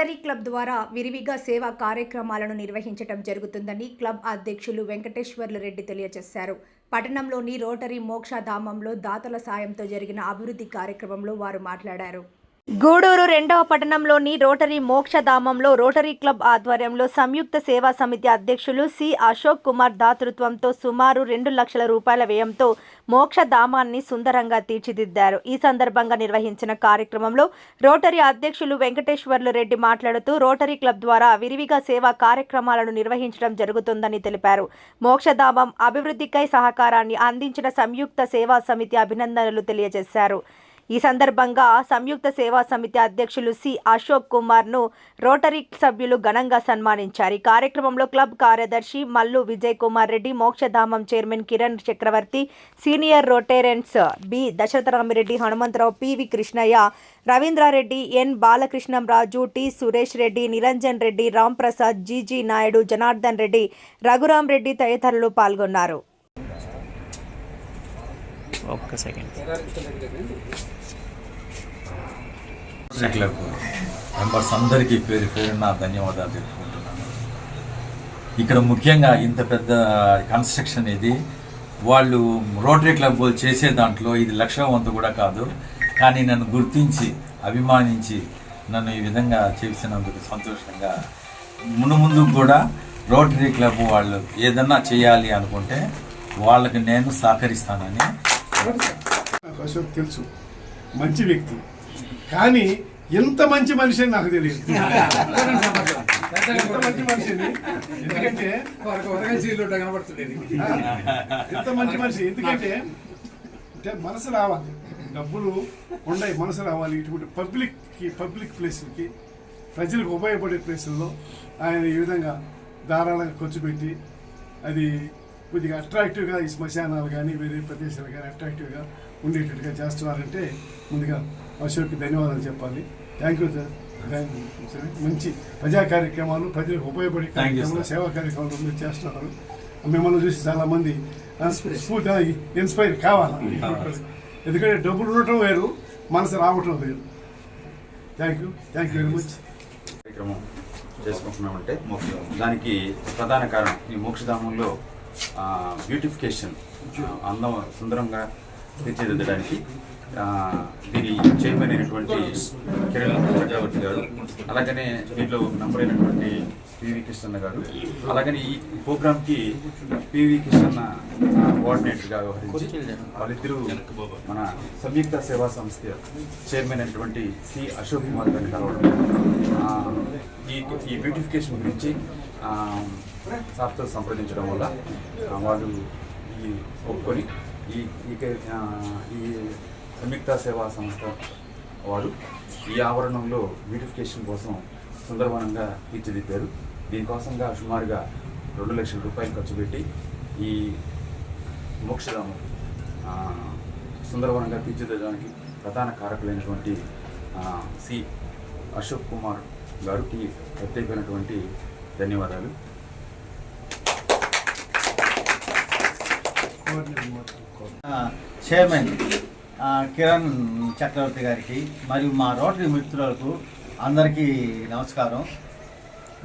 Rotary club ద్వారా విరివిగా సేవా కార్యక్రమాలను నిర్వహించడం జరుగుతుందని క్లబ్ అధ్యక్షులు వెంకటేశ్వర్లు రెడ్డి తెలియజేశారు. పట్టణంలోని రోటరీ మోక్షధామంలో దాతల సాయంతో జరిగిన అభివృద్ధి కార్యక్రమంలో వారు మాట్లాడారు. గూడూరు రెండవ పట్టణంలోని రోటరీ మోక్షధామంలో రోటరీ క్లబ్ ఆధ్వర్యంలో సంయుక్త సేవా సమితి అధ్యక్షులు సి అశోక్ కుమార్ దాతృత్వంతో సుమారు రెండు లక్షల రూపాయల వ్యయంతో మోక్షధామాన్ని సుందరంగా తీర్చిదిద్దారు. ఈ సందర్భంగా నిర్వహించిన కార్యక్రమంలో రోటరీ అధ్యక్షులు వెంకటేశ్వర్లు రెడ్డి మాట్లాడుతూ రోటరీ క్లబ్ ద్వారా విరివిగా సేవా కార్యక్రమాలను నిర్వహించడం జరుగుతుందని తెలిపారు. మోక్షధామం అభివృద్ధికై సహకారాన్ని అందించిన సంయుక్త సేవా సమితి అభినందనలు తెలియజేశారు. ఈ సందర్భంగా సంయుక్త సేవా సమితి అధ్యక్షులు సి. అశోక్ కుమార్ను రోటరీ సభ్యులు ఘనంగా సన్మానించారు. ఈ కార్యక్రమంలో క్లబ్ కార్యదర్శి Mallu Vijay Kumar Reddy Mokshadhamam chairman Kiran Chakravarthy senior Rotarians B. Dasaratharamireddy Hanumantharao PV Krishnaiah Ravindrareddy N. Balakrishnamraju T. Suresh Reddy Niranjan Reddy Ram Prasad GG Naidu Janardhan Reddy Raghuram Reddy తదితరులు పాల్గొన్నారు. ఒక్క second. Club members అందరికీ పేరు పేరు నా ధన్యవాదాలు తెలుపుకుంటున్నాను. ఇక్కడ ముఖ్యంగా ఇంత పెద్ద కన్స్ట్రక్షన్ ఇది. వాళ్ళు రోటరీ క్లబ్ వాళ్ళు చేసే దాంట్లో ఇది లక్ష వంతు కూడా కాదు. కానీ నన్ను గుర్తించి అభిమానించి నన్ను ఈ విధంగా చేసినందుకు సంతోషంగా మును ముందు కూడా రోటరీ క్లబ్ వాళ్ళు ఏదన్నా చేయాలి అనుకుంటే వాళ్ళకి నేను సహకరిస్తానని. అశోక్ తెలుసు. మంచి వ్యక్తి. కానీ ఎంత మంచి మనిషి అని నాకు తెలియదు. ఎంత మంచి మనిషిని ఎందుకంటే ఎంత మంచి మనిషి. ఎందుకంటే అంటే మనసు రావాలి. డబ్బులు ఉన్నాయి మనసు రావాలి. ఇటువంటి పబ్లిక్కి పబ్లిక్ ప్లేస్లకి ప్రజలకు ఉపయోగపడే ప్లేసుల్లో ఆయన ఈ విధంగా ధారాళంగా ఖర్చు పెట్టి అది కొద్దిగా అట్రాక్టివ్గా ఈ శ్మశానాలు కానీ వేరే ప్రదేశాలు కానీ అట్రాక్టివ్గా ఉండేటట్టుగా చేస్తున్నారంటే ముందుగా అశోక్కి ధన్యవాదాలు చెప్పాలి. Thank you sir thank you sir మంచి ప్రజా కార్యక్రమాలు ప్రజలకు ఉపయోగపడే కార్యక్రమాలు. సేవా కార్యక్రమాలు మీరు చేస్తున్నారు. మిమ్మల్ని చూసి చాలా మంది స్ఫూర్తి ఇన్స్పైర్ కావాలి. ఎందుకంటే డబ్బులు ఉండటం వేరు మనసు రావటం వేరు. Thank you thank you very much కార్యక్రమం చేసుకుంటున్నామంటే మోక్ష. దానికి ప్రధాన కారణం ఈ మోక్షధామంలో బ్యూటిఫికేషన్ అందం సుందరంగా తీర్చిదిద్దడానికి దీని చైర్మన్ అయినటువంటి కిరణ్ చక్రవర్తి గారు అలాగనే దీంట్లో నంబర్ అయినటువంటి పివి కృష్ణన్న గారు అలాగనే ఈ ప్రోగ్రామ్కి పివి కృష్ణన్న కోఆర్డినేటర్గా వ్యవహరించి వాళ్ళిద్దరూ మన సంయుక్త సేవా సంస్థ చైర్మన్ అయినటువంటి సి అశోక్ కుమార్ గారిని కలవడం ఈ ఈ బ్యూటిఫికేషన్ గురించి సార్తో సంప్రదించడం వల్ల వాళ్ళు ఈ ఒప్పుకొని ఈ ఈ కే- ఈ సంయుక్త సేవా సంస్థ వారు ఈ ఆవరణంలో బ్యూటిఫికేషన్ కోసం సుందరవనంగా తీర్చిదిద్దారు. దీనికోసంగా సుమారుగా రెండు లక్షల రూపాయలు ఖర్చు పెట్టి ఈ మోక్షధామం సుందరవనంగా తీర్చిదిద్దడానికి ప్రధాన కారకులైనటువంటి సి అశోక్ కుమార్ గారికి ప్రత్యేకమైనటువంటి ధన్యవాదాలు. చైర్మన్ కిరణ్ చక్రవర్తి గారికి మరియు మా రోటరీ మిత్రులకు అందరికీ నమస్కారం.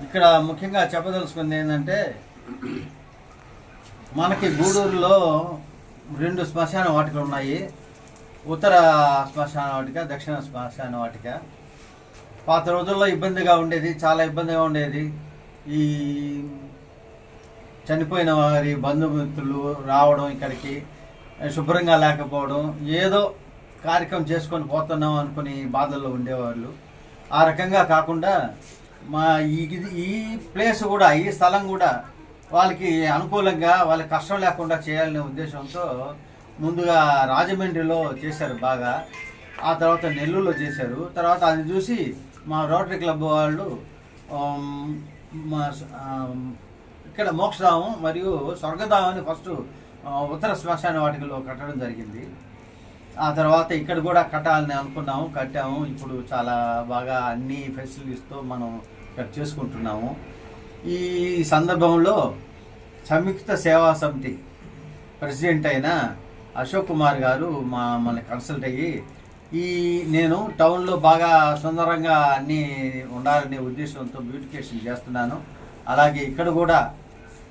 ఇక్కడ ముఖ్యంగా చెప్పదలుచుకుంది ఏంటంటే మనకి గూడూరులో రెండు శ్మశాన వాటికలు ఉన్నాయి. ఉత్తర శ్మశాన వాటిక దక్షిణ శ్మశాన వాటిక. పాత రోజుల్లో ఇబ్బందిగా ఉండేది చాలా ఇబ్బందిగా ఉండేది. ఈ చనిపోయిన వారి బంధుమిత్రులు రావడం ఇక్కడికి శుభ్రంగా లేకపోవడం ఏదో కార్యక్రమం చేసుకొని పోతున్నాం అనుకుని బాధల్లో ఉండేవాళ్ళు. ఆ రకంగా కాకుండా మా ఈ ఈ ప్లేస్ కూడా ఈ స్థలం కూడా వాళ్ళకి అనుకూలంగా వాళ్ళకి కష్టం లేకుండా చేయాలనే ఉద్దేశంతో ముందుగా రాజమండ్రిలో చేశారు బాగా. ఆ తర్వాత నెల్లూరులో చేశారు. తర్వాత అది చూసి మా రోటరీ క్లబ్ వాళ్ళు మా ఇక్కడ మోక్షధామం మరియు స్వర్గధామాన్ని ఫస్ట్ ఉత్తర శ్మశాన వాటికలో కట్టడం జరిగింది. ఆ తర్వాత ఇక్కడ కూడా కట్టాలని అనుకున్నాము కట్టాము. ఇప్పుడు చాలా బాగా అన్ని ఫెసిలిటీస్తో మనం ఇక్కడ చేసుకుంటున్నాము. ఈ సందర్భంలో సంయుక్త సేవా సమితి ప్రెసిడెంట్ అయిన అశోక్ కుమార్ గారు మా మన కన్సల్ట్ అయ్యి ఈ నేను టౌన్లో బాగా సుందరంగా అన్నీ ఉండాలనే ఉద్దేశంతో బ్యూటిఫికేషన్ చేస్తున్నాను. అలాగే ఇక్కడ కూడా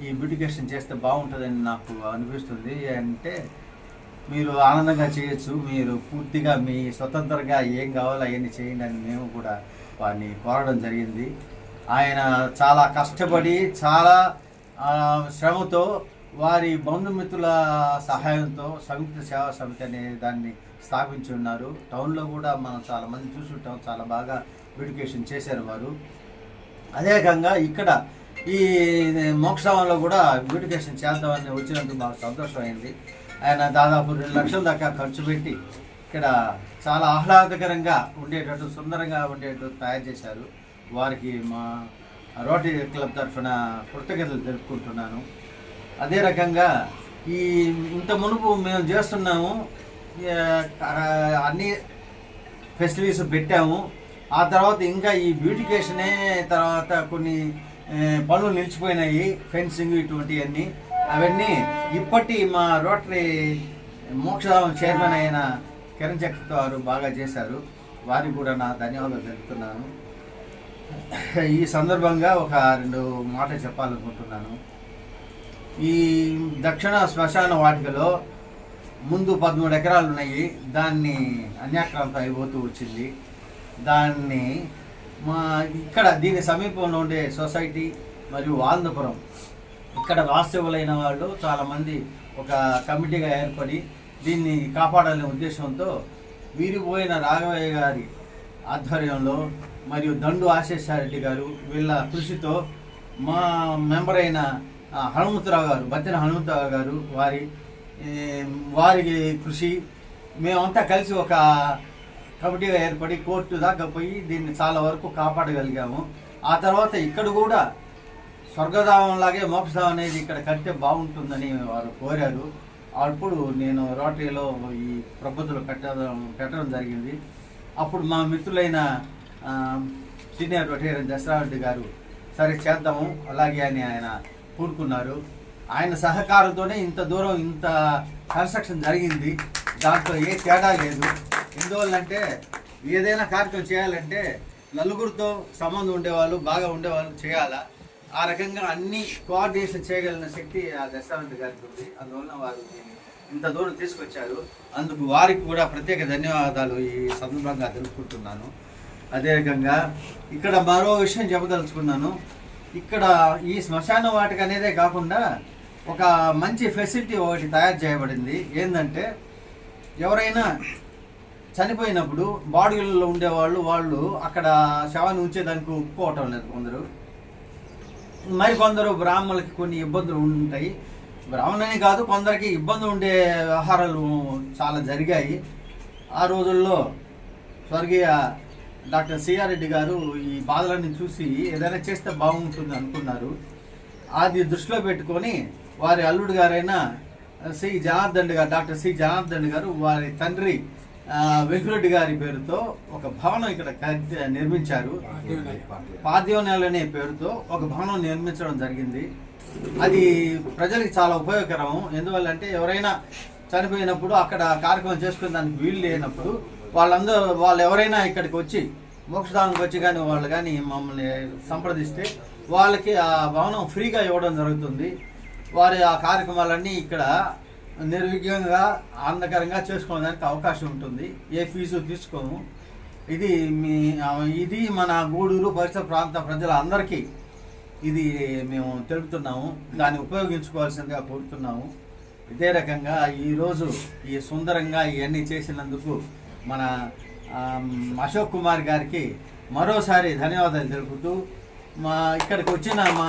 ఈ బ్యూటిఫికేషన్ చేస్తే బాగుంటుందని నాకు అనిపిస్తుంది. అంటే మీరు ఆనందంగా చేయొచ్చు. మీరు పూర్తిగా మీ స్వతంత్రంగా ఏం కావాలో అవన్నీ చేయండి అని మేము కూడా వారిని కోరడం జరిగింది. ఆయన చాలా కష్టపడి చాలా శ్రమతో వారి బంధుమిత్రుల సహాయంతో సంయుక్త సేవా సమితి అనే దాన్ని స్థాపించి ఉన్నారు. టౌన్లో కూడా మనం చాలామంది చూసుంటాం చాలా బాగా బ్యూటిఫికేషన్ చేశారు వారు. అదేవిధంగా ఇక్కడ ఈ మోక్షామంలో కూడా బ్యూటిఫికేషన్ చేద్దామని వచ్చినందుకు మాకు సంతోషమైంది. ఆయన దాదాపు రెండు లక్షల దాకా ఖర్చు పెట్టి ఇక్కడ చాలా ఆహ్లాదకరంగా ఉండేటట్టు సుందరంగా ఉండేటట్టు తయారు చేశారు. వారికి మా రోటరీ క్లబ్ తరఫున కృతజ్ఞతలు తెలుపుకుంటున్నాను. అదే రకంగా ఈ ఇంత మునుపు మేము చేస్తున్నాము అన్ని ఫెస్టివల్స్ పెట్టాము. ఆ తర్వాత ఇంకా ఈ బ్యూటిఫికేషనే తర్వాత కొన్ని పనులు నిలిచిపోయినాయి ఫెన్సింగ్ ఇటువంటివన్నీ అవన్నీ ఇప్పటి మా రోటరీ మోక్షధామం చైర్మన్ అయిన కిరణ్ చక్రవర్తి వారు బాగా చేశారు. వారికి కూడా నా ధన్యవాదాలు తెలుపుతున్నాను. ఈ సందర్భంగా ఒక రెండు మాటలు చెప్పాలనుకుంటున్నాను. ఈ దక్షిణ శ్మశాన వాటికలో ముందు పదమూడు ఎకరాలు ఉన్నాయి దాన్ని అన్యాక్రాంతం అయిపోతూ వచ్చింది. దాన్ని మా ఇక్కడ దీని సమీపంలో ఉండే సొసైటీ మరియు వాందపురం. ఇక్కడ వాస్తవులైన వాళ్ళు చాలామంది ఒక కమిటీగా ఏర్పడి దీన్ని కాపాడాలనే ఉద్దేశంతో వీరిపోయిన రాఘవయ్య గారి ఆధ్వర్యంలో మరియు దండు ఆశేషారెడ్డి గారు వీళ్ళ కృషితో మా మెంబర్ అయిన హనుమంతరావు గారు బత్తిన హనుమంతరావు గారు వారి వారికి కృషి మేమంతా కలిసి ఒక కమిటీగా ఏర్పడి కోర్టు దాకా పోయి దీన్ని చాలా వరకు కాపాడగలిగాము. ఆ తర్వాత ఇక్కడ కూడా స్వర్గధామంలాగే మోక్షధామం అనేది ఇక్కడ కడితే బాగుంటుందని వారు కోరారు. అప్పుడు నేను రోటరీలో ఈ ప్రబుద్ధులు పెట్టడం పెట్టడం జరిగింది. అప్పుడు మా మిత్రులైన సీనియర్ రొటేరియన్ దసరారెడ్డి గారు సరే చేద్దాము. అలాగే అని ఆయన కూరుకున్నారు. ఆయన సహకారంతోనే ఇంత దూరం ఇంత కన్స్ట్రక్షన్ జరిగింది. దాంట్లో ఏ తేడా లేదు. ఎందువల్లంటే ఏదైనా కార్యక్రమం చేయాలంటే నలుగురితో సంబంధం ఉండేవాళ్ళు బాగా ఉండేవాళ్ళు చేయాలా? ఆ రకంగా అన్ని కోఆర్డినేషన్ చేయగలిగిన శక్తి ఆ దశావంత్ గారికి ఉంది. అందువలన వారు ఇంత దూరం తీసుకొచ్చారు. అందుకు వారికి కూడా ప్రత్యేక ధన్యవాదాలు ఈ సందర్భంగా తెలుపుకుంటున్నాను. అదే రకంగా ఇక్కడ మరో విషయం చెప్పదలుచుకున్నాను. ఇక్కడ ఈ శ్మశాన వాటిక అనేదే కాకుండా ఒక మంచి ఫెసిలిటీ ఒకటి తయారు చేయబడింది. ఏంటంటే ఎవరైనా చనిపోయినప్పుడు బాడీలలో ఉండేవాళ్ళు వాళ్ళు అక్కడ శవాన్ని ఉంచేదానికి ఒప్పుకోవటం లేదు కొందరు. మరి కొందరు బ్రాహ్మణులకి కొన్ని ఇబ్బందులు ఉంటాయి. బ్రాహ్మణనే కాదు కొందరికి ఇబ్బంది ఉండే వ్యవహారాలు చాలా జరిగాయి. ఆ రోజుల్లో స్వర్గీయ డాక్టర్ సిఆర్ రెడ్డి గారు ఈ బాధలన్నీ చూసి ఏదైనా చేస్తే బాగుంటుంది అనుకున్నారు. అది దృష్టిలో పెట్టుకొని వారి అల్లుడు గారైన సి. జనార్దన్ గారు డాక్టర్ సి. జనార్దన్ గారు వారి తండ్రి వెంకురెడ్డి గారి పేరుతో ఒక భవనం ఇక్కడ నిర్మించారు. పాద్యోనేలు పేరుతో ఒక భవనం నిర్మించడం జరిగింది. అది ప్రజలకు చాలా ఉపయోగకరం. ఎందువల్లంటే ఎవరైనా చనిపోయినప్పుడు అక్కడ కార్యక్రమం చేసుకునే దానికి వీలు లేనప్పుడు వాళ్ళందరూ వాళ్ళు ఎవరైనా ఇక్కడికి వచ్చి మోక్షదానికి వచ్చి కానీ వాళ్ళు కానీ మమ్మల్ని సంప్రదిస్తే వాళ్ళకి ఆ భవనం ఫ్రీగా ఇవ్వడం జరుగుతుంది. వారి ఆ కార్యక్రమాలన్నీ ఇక్కడ నిర్విఘ్నంగా ఆనందకరంగా చేసుకోవడానికి అవకాశం ఉంటుంది. ఏ ఫీజు తీసుకోము. ఇది మీ ఇది మన గూడూరు పరిసర ప్రాంత ప్రజలందరికీ ఇది మేము తెలుపుతున్నాము. దాన్ని ఉపయోగించుకోవాల్సిందిగా కోరుతున్నాము. ఇదే రకంగా ఈరోజు ఈ సుందరంగా ఇవన్నీ చేసినందుకు మన అశోక్ కుమార్ గారికి మరోసారి ధన్యవాదాలు తెలుపుతూ మా ఇక్కడికి వచ్చిన మా